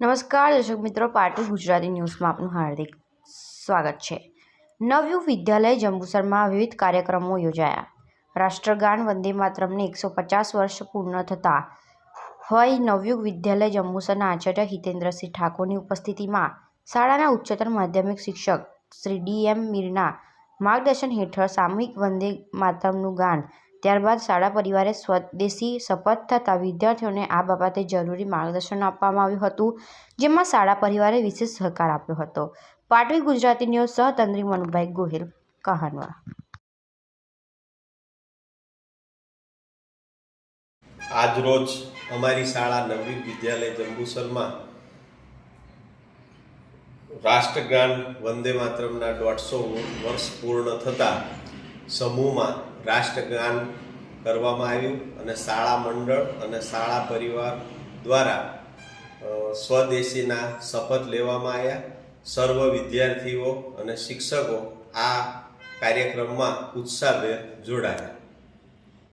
નમસ્કાર, દર્શક મિત્રો. પાર્ટી ગુજરાતી ન્યૂઝમાં આપનું હાર્દિક સ્વાગત છે. નવયુગ વિદ્યાલય જંબુસરમાં વિવિધ કાર્યક્રમો યોજાયા. રાષ્ટ્રગાન વંદે માતરમને એકસો પચાસ વર્ષ પૂર્ણ થતાં હોય નવયુગ વિદ્યાલય જંબુસરના આચાર્ય હિતેન્દ્રસિંહ ઠાકોરની ઉપસ્થિતિમાં શાળાના ઉચ્ચતર માધ્યમિક શિક્ષક શ્રી ડી એમ મીરના માર્ગદર્શન હેઠળ સામૂહિક વંદે માતરમનું ગાન ત્યારબાદ શાળા પરિવારે સ્વદેશી શપથ થતાં વિદ્યાર્થીઓને આ બાબતે જરૂરી માર્ગદર્શન આપવામાં આવ્યું હતું, જેમાં શાળા પરિવારે વિશેષ સહકાર આપ્યો હતો. પાટવી ગુજરાતી ન્યૂઝ સહતંત્રી મનુભાઈ ગોહિલ, કહાનવા. આજરોજ અમારી શાળા નવી વિદ્યાલય જંબુસરમાં રાષ્ટ્રગાન વંદે માતરમના દોઢસો વર્ષ પૂર્ણ થતાં સમૂહમાં રાષ્ટ્રગાન કરવામાં આવ્યું અને શાળા મંડળ અને શાળા પરિવાર દ્વારા સ્વદેશીના શપથ લેવામાં આવ્યા. સર્વ વિદ્યાર્થીઓ અને શિક્ષકો આ કાર્યક્રમમાં ઉત્સાહભેર જોડાયા.